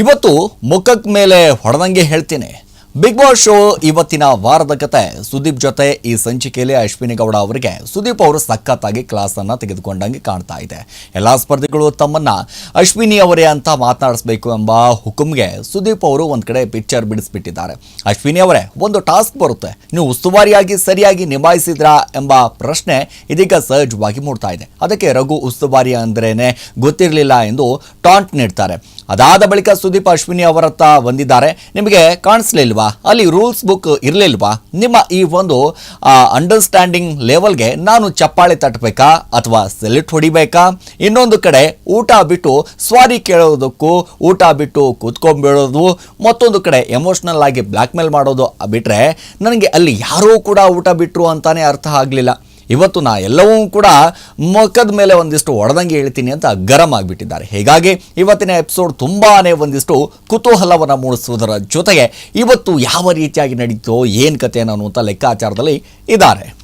ಇವತ್ತು ಮುಖಕ್ಕೆ ಮೇಲೆ ಹೊಡೆದಂಗೆ ಹೇಳ್ತೀನಿ. ಬಿಗ್ ಬಾಸ್ ಶೋ ಇವತ್ತಿನ ವಾರದ ಕತೆ. ಸುದೀಪ್ ಜೊತೆ ಈ ಸಂಚಿಕೆಯಲ್ಲಿ ಅಶ್ವಿನಿ ಗೌಡ ಅವರಿಗೆ ಸುದೀಪ್ ಅವರು ಸಖತ್ತಾಗಿ ಕ್ಲಾಸ್ ಅನ್ನ ತೆಗೆದುಕೊಂಡಂಗೆ ಕಾಣ್ತಾ ಇದೆ. ಎಲ್ಲಾ ಸ್ಪರ್ಧಿಗಳು ತಮ್ಮನ್ನ ಅಶ್ವಿನಿ ಅವರೇ ಅಂತ ಮಾತನಾಡಿಸಬೇಕು ಎಂಬ ಹುಕುಮ್ಗೆ ಸುದೀಪ್ ಅವರು ಒಂದ್ ಕಡೆ ಪಿಕ್ಚರ್ ಬಿಡಿಸ್ಬಿಟ್ಟಿದ್ದಾರೆ. ಅಶ್ವಿನಿ ಅವರೇ, ಒಂದು ಟಾಸ್ಕ್ ಬರುತ್ತೆ. ನೀವು ಉಸ್ತುವಾರಿಯಾಗಿ, ಸರಿಯಾಗಿ ನಿಭಾಯಿಸಿದ್ರಾ ಎಂಬ ಪ್ರಶ್ನೆ ಇದೀಗ ಸಹಜವಾಗಿ ಮೂಡ್ತಾ ಇದೆ. ಅದಕ್ಕೆ ರಘು ಉಸ್ತುವಾರಿ ಅಂದ್ರೇನೆ ಗೊತ್ತಿರಲಿಲ್ಲ ಎಂದು ಟಾಂಟ್ ನೀಡ್ತಾರೆ. ಅದಾದ ಬಳಿಕ ಸುದೀಪ್ ಅಶ್ವಿನಿ ಅವರತ್ತ ಬಂದಿದ್ದಾರೆ. ನಿಮಗೆ ಕಾಣಿಸ್ಲಿಲ್ವಾ? ಅಲ್ಲಿ ರೂಲ್ಸ್ ಬುಕ್ ಇರಲಿಲ್ವಾ? ನಿಮ್ಮ ಈ ಒಂದು ಅಂಡರ್ಸ್ಟ್ಯಾಂಡಿಂಗ್ ಲೆವೆಲ್ಗೆ ನಾನು ಚಪ್ಪಾಳೆ ತಟ್ಟಬೇಕಾ ಅಥವಾ ಸೆಲ್ಯೂಟ್ ಹೊಡಿಬೇಕಾ? ಇನ್ನೊಂದು ಕಡೆ ಊಟ ಬಿಟ್ಟು ಸ್ವಾರಿ ಕೇಳೋದಕ್ಕೂ, ಊಟ ಬಿಟ್ಟು ಕೂತ್ಕೊಂಡ್ಬಿಡೋದು ಮತ್ತೊಂದು ಕಡೆ ಎಮೋಷ್ನಲ್ ಆಗಿ ಬ್ಲ್ಯಾಕ್ ಮೇಲ್ ಮಾಡೋದು ಬಿಟ್ಟರೆ ನನಗೆ ಅಲ್ಲಿ ಯಾರೂ ಕೂಡ ಊಟ ಬಿಟ್ಟರು ಅಂತಾನೆ ಅರ್ಥ ಆಗಲಿಲ್ಲ. ಇವತ್ತು ನಾ ಎಲ್ಲವೂ ಕೂಡ ಮುಖದ ಮೇಲೆ ಒಂದಿಷ್ಟು ಒಡೆದಂಗೆ ಹೇಳ್ತೀನಿ ಅಂತ ಗರಂ ಆಗಿಬಿಟ್ಟಿದ್ದಾರೆ. ಹೀಗಾಗಿ ಇವತ್ತಿನ ಎಪಿಸೋಡ್ ತುಂಬಾನೇ ಒಂದಿಷ್ಟು ಕುತೂಹಲವನ್ನು ಮೂಡಿಸುವುದರ ಜೊತೆಗೆ ಇವತ್ತು ಯಾವ ರೀತಿಯಾಗಿ ನಡೀತೋ ಏನು ಕತೆ ಅನ್ನುವಂಥ ಲೆಕ್ಕಾಚಾರದಲ್ಲಿ ಇದ್ದಾರೆ.